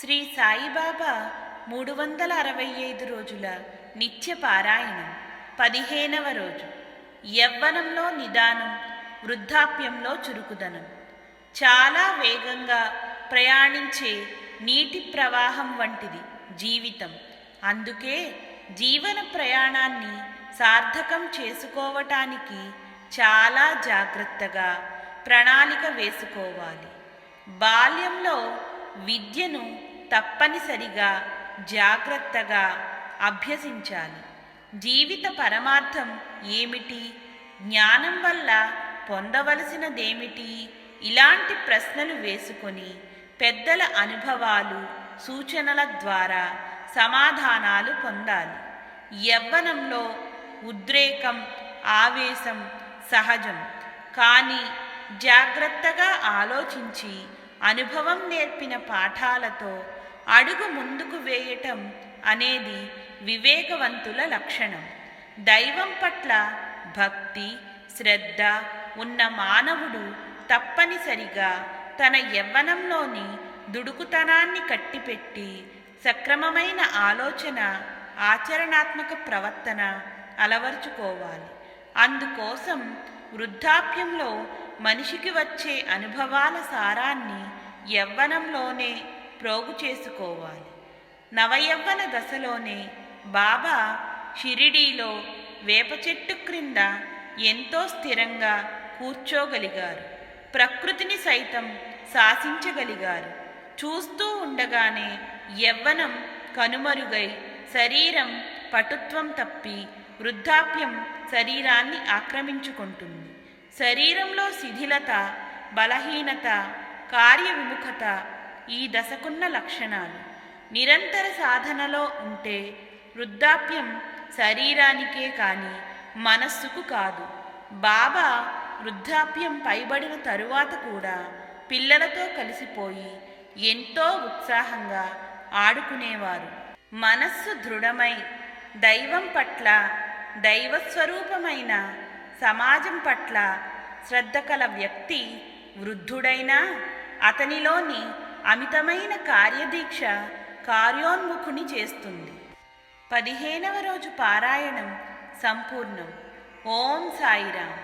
శ్రీ సాయిబాబా మూడు వందల అరవై ఐదు రోజుల నిత్య పారాయణం పదిహేనవ రోజు. యవ్వనంలో నిదానం వృద్ధాప్యంలో చురుకుదనం. చాలా వేగంగా ప్రయాణించే నీటి ప్రవాహం వంటిది జీవితం. అందుకే జీవన ప్రయాణాన్ని సార్థకం చేసుకోవటానికి చాలా జాగ్రత్తగా ప్రణాళిక వేసుకోవాలి. బాల్యంలో విద్యను తప్పనిసరిగా జాగ్రత్తగా అభ్యసించాలి. జీవిత పరమార్థం ఏమిటి? జ్ఞానం వల్ల పొందవలసినదేమిటి? ఇలాంటి ప్రశ్నలు వేసుకొని పెద్దల అనుభవాలు సూచనల ద్వారా సమాధానాలు పొందాలి. యవ్వనంలో ఉద్రేకం ఆవేశం సహజం. కానీ జాగ్రత్తగా ఆలోచించి అనుభవం నేర్పిన పాఠాలతో అడుగు ముందుకు వేయటం అనేది వివేకవంతుల లక్షణం. దైవం పట్ల భక్తి శ్రద్ధ ఉన్న మానవుడు తప్పనిసరిగా తన యవ్వనంలోని దుడుకుతనాన్ని కట్టిపెట్టి సక్రమమైన ఆలోచన ఆచరణాత్మక ప్రవర్తన అలవర్చుకోవాలి. అందుకోసం వృద్ధాప్యంలో మనిషికి వచ్చే అనుభవాల సారాన్ని యవ్వనంలోనే ప్రోగు చేసుకోవాలి. నవయవ్వన దశలోనే బాబా షిరిడీలో వేప చెట్టు క్రింద ఎంతో స్థిరంగా కూర్చోగలిగారు. ప్రకృతిని సైతం శాసించగలిగారు. చూస్తూ ఉండగానే యవ్వనం కనుమరుగై శరీరం పటుత్వం తప్పి వృద్ధాప్యం శరీరాన్ని ఆక్రమించుకుంటుంది. శరీరంలో శిథిలత బలహీనత కార్య విముఖత ఈ దశకున్న లక్షణాలు. నిరంతర సాధనలో ఉంటే వృద్ధాప్యం శరీరానికే కానీ మనస్సుకు కాదు. బాబా వృద్ధాప్యం పైబడిన తరువాత కూడా పిల్లలతో కలిసిపోయి ఎంతో ఉత్సాహంగా ఆడుకునేవారు. మనస్సు దృఢమై దైవం పట్ల దైవస్వరూపమైన సమాజం పట్ల శ్రద్ధ కల వ్యక్తి వృద్ధుడైనా అతనిలోని అమితమైన కార్యదీక్ష కార్యోన్ముఖుని చేస్తుంది. పదిహేనవ రోజు పారాయణం సంపూర్ణం. ఓం సాయిరామ్.